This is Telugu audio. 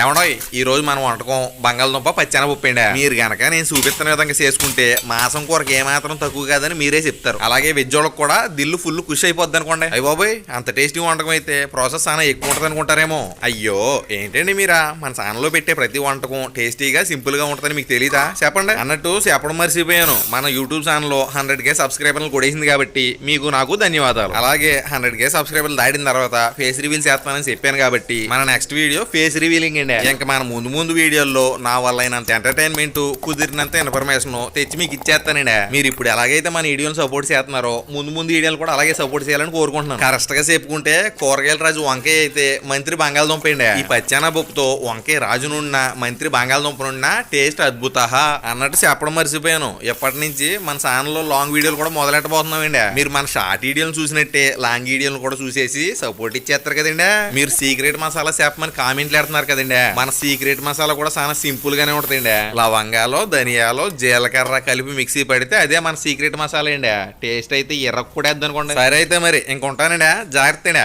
ఏమడో ఈ రోజు మనం వంటకం బంగాళదుంప పచ్చెనపప్పు అండి మీరు గనక నేను చూపిస్తున్న విధంగా చేసుకుంటే మాసం కూరకి ఏమాత్రం తక్కువ కాదని మీరే చెప్తారు. అలాగే వెజ్ వాళ్ళకి కూడా దిల్లు ఫుల్ ఖుషి అయిపోద్ది అనుకోండి. అయ్య బాబోయ్ అంత టేస్టీ వంటకం అయితే ప్రాసెస్ చాలా ఎక్కువ ఉంటుంది అనుకుంటారేమో. అయ్యో ఏంటండి మీరా? మన ఛానల్లో పెట్టే ప్రతి వంటకం టేస్టీగా సింపుల్గా ఉంటుందని మీకు తెలీదా? చెప్పండి. అన్నట్టు చెప్పడం మర్చిపోయాను. మన యూట్యూబ్ ఛానల్లో హండ్రెడ్ కే సబ్స్క్రైబర్లు కొడేసింది కాబట్టి మీకు నాకు ధన్యవాదాలు. అలాగే హండ్రెడ్ కే సబ్స్క్రైబర్లు దాటిన తర్వాత ఫేస్ రివీల్ చేస్తానని చెప్పాను కాబట్టి మన నెక్స్ట్ వీడియో ఫేస్ రివీలింగ్ అండి ఇంకా మన ముందు ముందు వీడియోల్లో నా వల్ల అయినంత ఎంటర్టైన్మెంట్ కుదిరినంత ఇన్ఫర్మేషన్ తెచ్చి మీకు ఇచ్చేస్తానండి. మీరు ఇప్పుడు ఎలాగైతే మన వీడియోని సపోర్ట్ చేస్తున్నారో ముందు ముందు వీడియోలు కూడా అలాగే సపోర్ట్ చేయాలని కోరుకుంటున్నాను. కరెక్ట్గా చెప్పుకుంటే కూరగాయల రాజు వంకాయ అయితే మంత్రి బంగాళదుంప అండి. ఈ పచ్చాన పప్పుతో వంకాయ రాజునున్న మంత్రి బంగాళదుంపనున్న టేస్ట్ అద్భుత అన్నట్టు చెప్పడం మర్చిపోయాను. ఎప్పటి నుంచి మన ఛానల్లో లాంగ్ వీడియోలు కూడా మొదలెట్టబోతున్నామండి. మీరు మన షార్ట్ వీడియోలు చూసినట్టే లాంగ్ వీడియోలు కూడా చూసేసి సపోర్ట్ ఇచ్చేస్తారు కదండి. మీరు సీక్రెట్ మసాలా చెప్పమని కామెంట్లు పెడుతున్నారు కదండి. మన సీక్రెట్ మసాలా కూడా చాలా సింపుల్ గానే ఉంటుందండి. లవంగాలు ధనియాలు జీలకర్ర కలిపి మిక్సీ పడితే అదే మన సీక్రెట్ మసాలా అండి. టేస్ట్ అయితే ఎర్రకు కూడా అనుకోండి. సరే అయితే మరి ఇంకొంటానండి జాగ్రత్త అండి